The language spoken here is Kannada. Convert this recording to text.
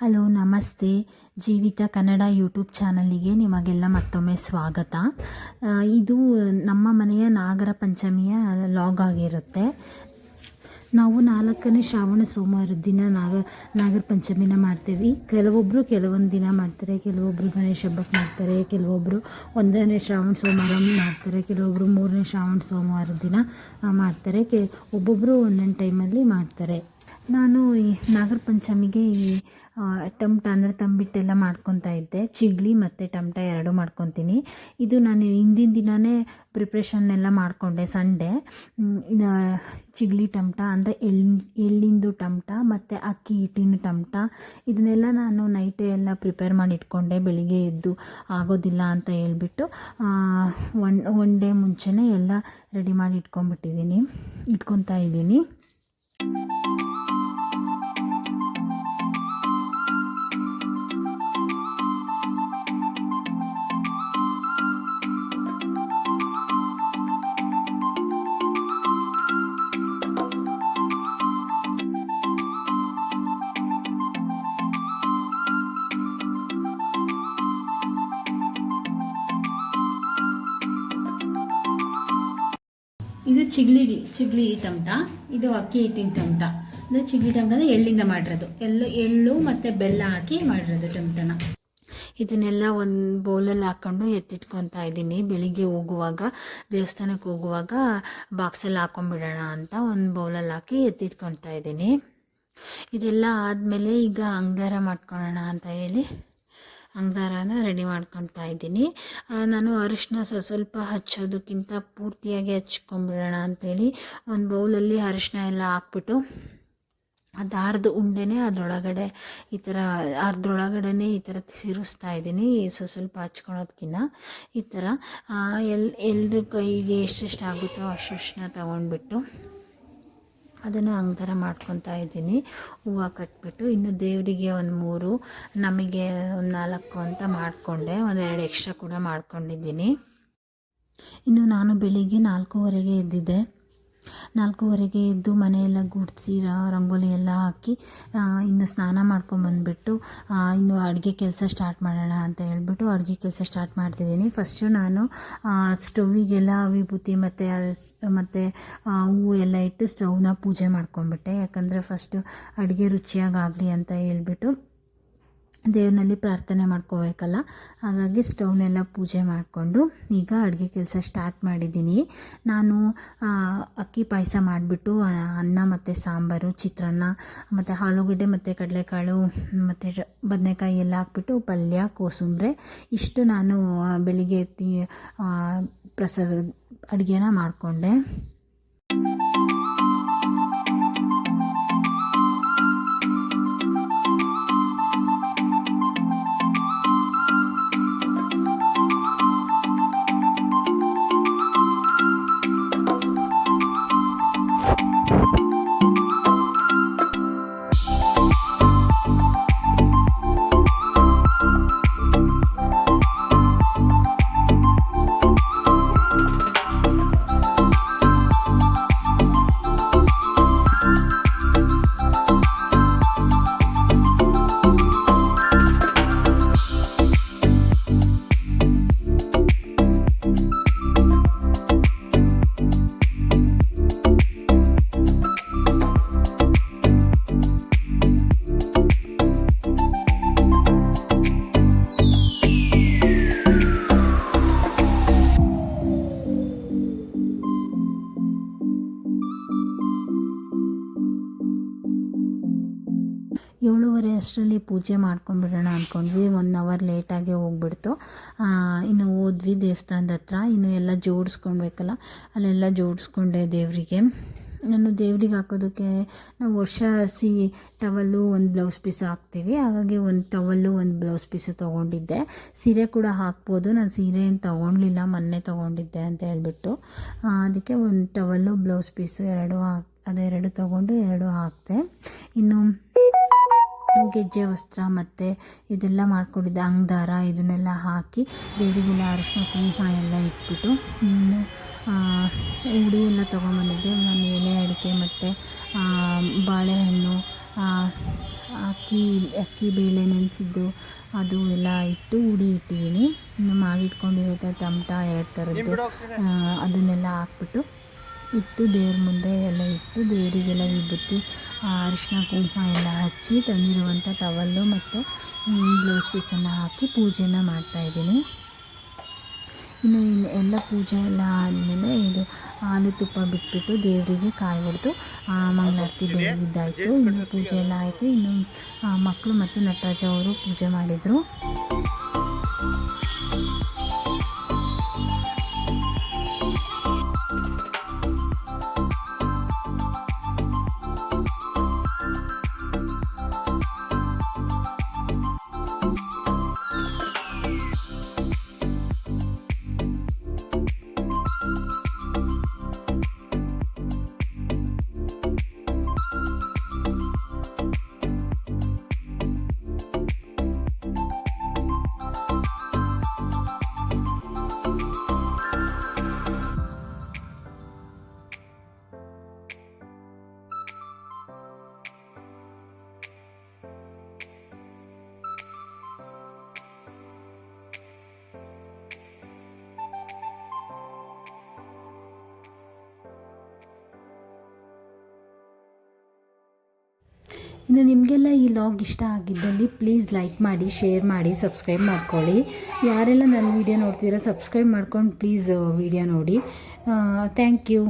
ಹಲೋ, ನಮಸ್ತೆ. ಜೀವಿತ ಕನ್ನಡ ಯೂಟ್ಯೂಬ್ ಚಾನಲಿಗೆ ನಿಮಗೆಲ್ಲ ಮತ್ತೊಮ್ಮೆ ಸ್ವಾಗತ. ಇದು ನಮ್ಮ ಮನೆಯ ನಾಗರ ಪಂಚಮಿಯ ಲಾಗ್ ಆಗಿರುತ್ತೆ. ನಾವು ನಾಲ್ಕನೇ ಶ್ರಾವಣ ಸೋಮವಾರದ ದಿನ ನಾಗ, ನಾಗರ ಪಂಚಮಿನ ಮಾಡ್ತೀವಿ. ಕೆಲವೊಬ್ಬರು ಕೆಲವೊಂದು ದಿನ ಮಾಡ್ತಾರೆ ಕೆಲವೊಬ್ಬರು ಗಣೇಶ ಹಬ್ಬಕ್ಕೆ ಮಾಡ್ತಾರೆ ಕೆಲವೊಬ್ಬರು ಒಂದನೇ ಶ್ರಾವಣ ಸೋಮವಾರ ಮಾಡ್ತಾರೆ ಕೆಲವೊಬ್ಬರು ಮೂರನೇ ಶ್ರಾವಣ ಸೋಮವಾರ ದಿನ ಮಾಡ್ತಾರೆ. ಕೆ ಒಬ್ಬೊಬ್ಬರು ಒಂದೊಂದು ಟೈಮಲ್ಲಿ ಮಾಡ್ತಾರೆ. ನಾನು ಈ ನಾಗರ ಪಂಚಮಿಗೆ ಈ ಟಮಟ ಅಂದರೆ ತಂಬಿಟ್ಟೆಲ್ಲ ಮಾಡ್ಕೊತಾ ಇದ್ದೆ. ಚಿಗ್ಳಿ ಮತ್ತು ಟಮಟ ಎರಡು ಮಾಡ್ಕೊತೀನಿ. ಇದು ನಾನು ಹಿಂದಿನ ದಿನವೇ ಪ್ರಿಪ್ರೇಷನ್ ಎಲ್ಲ ಮಾಡಿಕೊಂಡೆ ಸಂಡೇ. ಚಿಗ್ಳಿ ಟಮಟ ಅಂದರೆ ಎಳ್ಳಿನ ಎಳ್ಳಿಂದು ಟಮಟ ಮತ್ತು ಅಕ್ಕಿ ಹಿಟ್ಟಿನ ಟಮಟ. ಇದನ್ನೆಲ್ಲ ನಾನು ನೈಟೇ ಎಲ್ಲ ಪ್ರಿಪೇರ್ ಮಾಡಿ ಇಟ್ಕೊಂಡೆ ಬೆಳಿಗ್ಗೆ ಎದ್ದು ಆಗೋದಿಲ್ಲ ಅಂತ ಹೇಳ್ಬಿಟ್ಟು ಒನ್ ಒನ್ ಡೇ ಮುಂಚೆನೇ ಎಲ್ಲ ರೆಡಿ ಮಾಡಿ ಇಟ್ಕೊಂಡ್ಬಿಟ್ಟಿದ್ದೀನಿ, ಇಟ್ಕೊತಾ ಇದ್ದೀನಿ. ಚಿಗ್ಲಿ ಚಿಗ್ಳಿ ಟಮಟ ಇದು ಅಕ್ಕಿ ಹಿಟ್ಟಿನ ಟಮಟ. ಅಂದರೆ ಚಿಗ್ಳಿ ಟಮಟ ಅಂದರೆ ಎಳ್ಳಿಂದ ಮಾಡಿರೋದು. ಎಳ್ಳು ಎಳ್ಳು ಮತ್ತು ಬೆಲ್ಲ ಹಾಕಿ ಮಾಡಿರೋದು ಟಮಟನ. ಇದನ್ನೆಲ್ಲ ಒಂದು ಬೌಲಲ್ಲಿ ಹಾಕ್ಕೊಂಡು ಎತ್ತಿಟ್ಕೊತಾ ಇದ್ದೀನಿ. ಬೆಳಿಗ್ಗೆ ಹೋಗುವಾಗ, ದೇವಸ್ಥಾನಕ್ಕೆ ಹೋಗುವಾಗ ಬಾಕ್ಸಲ್ಲಿ ಹಾಕೊಂಡ್ಬಿಡೋಣ ಅಂತ ಒಂದು ಬೌಲಲ್ಲಿ ಹಾಕಿ ಎತ್ತಿಟ್ಕೊತಾ ಇದ್ದೀನಿ. ಇದೆಲ್ಲ ಆದಮೇಲೆ ಈಗ ಅಂಗಾರ ಮಾಡ್ಕೊಳ್ಳೋಣ ಅಂತ ಹೇಳಿ ಅಂಗಾರನ ರೆಡಿ ಮಾಡ್ಕೊತಾ ಇದ್ದೀನಿ. ನಾನು ಅರಿಶಿನ ಸ್ವ ಸ್ವಲ್ಪ ಹಚ್ಚೋದಕ್ಕಿಂತ ಪೂರ್ತಿಯಾಗಿ ಹಚ್ಕೊಂಡ್ಬಿಡೋಣ ಅಂತೇಳಿ ಒಂದು ಬೌಲಲ್ಲಿ ಅರಿಶಿನ ಎಲ್ಲ ಹಾಕ್ಬಿಟ್ಟು ಆ ಅರ್ಧ ಉಂಡೆನೇ ಅದರೊಳಗಡೆ ಈ ಥರ ಅರ್ಧೊಳಗಡೆನೇ ಈ ಥರ ತಿರುಸ್ತಾ ಇದ್ದೀನಿ. ಸೊ, ಸ್ವಲ್ಪ ಹಚ್ಕೊಳೋದಕ್ಕಿಂತ ಈ ಥರ. ಎಲ್ ಎಲ್ಲರ ಕೈಗೆ ಎಷ್ಟೆಷ್ಟು ಆಗುತ್ತೋ ಅಷ್ಟನ್ನ ತಗೊಂಡ್ಬಿಟ್ಟು ಅದನ್ನು ಅಂಗಾರ ಮಾಡ್ಕೊತಾ ಇದ್ದೀನಿ. ಹೂವು ಕಟ್ಬಿಟ್ಟು ಇನ್ನು ದೇವರಿಗೆ ಒಂದು ಮೂರು, ನಮಗೆ ಒಂದು ನಾಲ್ಕು ಅಂತ ಮಾಡಿಕೊಂಡೆ. ಒಂದೆರಡು ಎಕ್ಸ್ಟ್ರಾ ಕೂಡ ಮಾಡ್ಕೊಂಡಿದ್ದೀನಿ. ಇನ್ನು ನಾನು ಬೆಳಿಗ್ಗೆ ನಾಲ್ಕೂವರೆಗೆ ಎದ್ದಿದ್ದೆ. ನಾಲ್ಕೂವರೆಗೆ ಎದ್ದು ಮನೆಯೆಲ್ಲ ಗುಡಿಸಿ ರಂಗೋಲಿ ಎಲ್ಲ ಹಾಕಿ ಇನ್ನು ಸ್ನಾನ ಮಾಡ್ಕೊಂಬಂದ್ಬಿಟ್ಟು ಇನ್ನು ಅಡುಗೆ ಕೆಲಸ ಸ್ಟಾರ್ಟ್ ಮಾಡೋಣ ಅಂತ ಹೇಳ್ಬಿಟ್ಟು ಅಡುಗೆ ಕೆಲಸ ಸ್ಟಾರ್ಟ್ ಮಾಡ್ತಿದ್ದೀನಿ. ಫಸ್ಟು ನಾನು ಸ್ಟೌವಿಗೆಲ್ಲ ವಿಭೂತಿ ಮತ್ತು ಮತ್ತು ಹೂವು ಎಲ್ಲ ಇಟ್ಟು ಸ್ಟವ್ನ ಪೂಜೆ ಮಾಡ್ಕೊಂಡ್ಬಿಟ್ಟೆ. ಯಾಕಂದರೆ ಫಸ್ಟು ಅಡುಗೆ ರುಚಿಯಾಗಾಗಲಿ ಅಂತ ಹೇಳ್ಬಿಟ್ಟು ದೇವ್ರನಲ್ಲಿ ಪ್ರಾರ್ಥನೆ ಮಾಡ್ಕೋಬೇಕಲ್ಲ? ಹಾಗಾಗಿ ಸ್ಟೌವ್ನೆಲ್ಲ ಪೂಜೆ ಮಾಡಿಕೊಂಡು ಈಗ ಅಡುಗೆ ಕೆಲಸ ಸ್ಟಾರ್ಟ್ ಮಾಡಿದ್ದೀನಿ. ನಾನು ಅಕ್ಕಿ ಪಾಯಸ ಮಾಡಿಬಿಟ್ಟು ಅನ್ನ ಮತ್ತು ಸಾಂಬಾರು, ಚಿತ್ರಾನ್ನ, ಮತ್ತು ಆಲೂಗಡ್ಡೆ ಮತ್ತು ಕಡಲೆಕಾಳು, ಮತ್ತು ಬದನೆಕಾಯಿ ಎಲ್ಲ ಹಾಕ್ಬಿಟ್ಟು ಪಲ್ಯ, ಕೋಸಂಬರೆ, ಇಷ್ಟು ನಾನು ಬೆಳಿಗ್ಗೆ ಪ್ರಸಾದ ಅಡುಗೆನ ಮಾಡಿಕೊಂಡೆ. ಏಳುವರೆ ಅಷ್ಟರಲ್ಲಿ ಪೂಜೆ ಮಾಡ್ಕೊಂಡ್ಬಿಡೋಣ ಅಂದ್ಕೊಂಡ್ವಿ ಒನ್ ಅವರ್ ಲೇಟಾಗಿ ಹೋಗ್ಬಿಡ್ತು. ಇನ್ನು ಹೋದ್ವಿ ದೇವಸ್ಥಾನದ ಹತ್ರ. ಇನ್ನು ಎಲ್ಲ ಜೋಡಿಸ್ಕೊಳ್ಬೇಕಲ್ಲ. ಅಲ್ಲೆಲ್ಲ ಜೋಡಿಸ್ಕೊಂಡೆ ದೇವರಿಗೆ. ನಾನು ದೇವ್ರಿಗೆ ಹಾಕೋದಕ್ಕೆ ನಾವು ವರ್ಷ ಸಿ ಟವಲ್ಲು ಒಂದು ಬ್ಲೌಸ್ ಪೀಸು ಹಾಕ್ತೀವಿ. ಹಾಗಾಗಿ ಒಂದು ಟವಲ್ಲು, ಒಂದು ಬ್ಲೌಸ್ ಪೀಸು ತೊಗೊಂಡಿದ್ದೆ. ಸೀರೆ ಕೂಡ ಹಾಕ್ಬೋದು. ನಾನು ಸೀರೆ ಏನು ತೊಗೊಳ್ಲಿಲ್ಲ ಮೊನ್ನೆ ತೊಗೊಂಡಿದ್ದೆ ಅಂತ ಹೇಳ್ಬಿಟ್ಟು. ಅದಕ್ಕೆ ಒಂದು ಟವಲ್ಲು, ಬ್ಲೌಸ್ ಪೀಸು ಎರಡು ಹಾಕ್, ಅದೆರಡು ತೊಗೊಂಡು ಎರಡು ಹಾಕಿದೆ. ಇನ್ನು ಗೆಜ್ಜೆ ವಸ್ತ್ರ ಮತ್ತು ಇದೆಲ್ಲ ಮಾಡಿಕೊಂಡಿದ್ದೆ ಅಂಗದಾರ ಇದನ್ನೆಲ್ಲ ಹಾಕಿ ದೇವಿಗೆಲ್ಲ ಅರಿಶಿನ ಕುಂಕುಮ ಎಲ್ಲ ಇಟ್ಬಿಟ್ಟು ಉಡಿ ಎಲ್ಲ ತೊಗೊಂಬಂದಿದ್ದೆ. ನಾನು ಎಲೆ ಅಡಿಕೆ ಮತ್ತು ಬಾಳೆಹಣ್ಣು ಅಕ್ಕಿ ಅಕ್ಕಿ ಬೇಳೆ ನೆನೆಸಿದ್ದು ಅದು ಎಲ್ಲ ಇಟ್ಟು ಉಡಿ ಇಟ್ಟಿದ್ದೀನಿ. ಇನ್ನು ಮಾಡಿಟ್ಕೊಂಡಿರೋ ತಮಟ ಎರಡು ಥರದ್ದು. ಅದನ್ನೆಲ್ಲ ಹಾಕ್ಬಿಟ್ಟು ಇಟ್ಟು ದೇವ್ರ ಮುಂದೆ ಎಲ್ಲ ಇಟ್ಟು ದೇವರಿಗೆಲ್ಲ ವಿಭೂತಿ ಅರಿಶಿನ ಕುಂಕುಮ ಎಲ್ಲ ಹಚ್ಚಿ ತಂದಿರುವಂಥ ಟವಲ್ಲು ಮತ್ತು ಬ್ಲೌಸ್ ಪೀಸನ್ನು ಹಾಕಿ ಪೂಜೆನ ಮಾಡ್ತಾಯಿದ್ದೀನಿ ಇನ್ನು ಇನ್ನು ಎಲ್ಲ ಪೂಜೆ ಎಲ್ಲ ಆದಮೇಲೆ ಇದು ಹಾಲು ತುಪ್ಪ ಬಿಟ್ಬಿಟ್ಟು ದೇವರಿಗೆ ಕಾಯಿ ಹೊಡೆದು ಮಂಗಳಾರತಿ ಬೆಳಗಿದ್ದಾಯಿತು ಇನ್ನು ಪೂಜೆ ಎಲ್ಲ ಆಯಿತು. ಇನ್ನು ಮಕ್ಕಳು ಮತ್ತು ನಟರಾಜ ಅವರು ಪೂಜೆ ಮಾಡಿದರು. ಇನ್ನು ನಿಮಗೆಲ್ಲ ಈ ಲಾಗ್ ಇಷ್ಟ ಆಗಿದ್ದಲ್ಲಿ ಪ್ಲೀಸ್ ಲೈಕ್ ಮಾಡಿ ಶೇರ್ ಮಾಡಿ ಸಬ್ಸ್ಕ್ರೈಬ್ ಮಾಡ್ಕೊಳ್ಳಿ. ಯಾರೆಲ್ಲ ನನ್ನ ವೀಡಿಯೋ ನೋಡ್ತೀರಾ ಸಬ್ಸ್ಕ್ರೈಬ್ ಮಾಡ್ಕೊಂಡು ಪ್ಲೀಸ್ ವೀಡಿಯೋ ನೋಡಿ. Thank you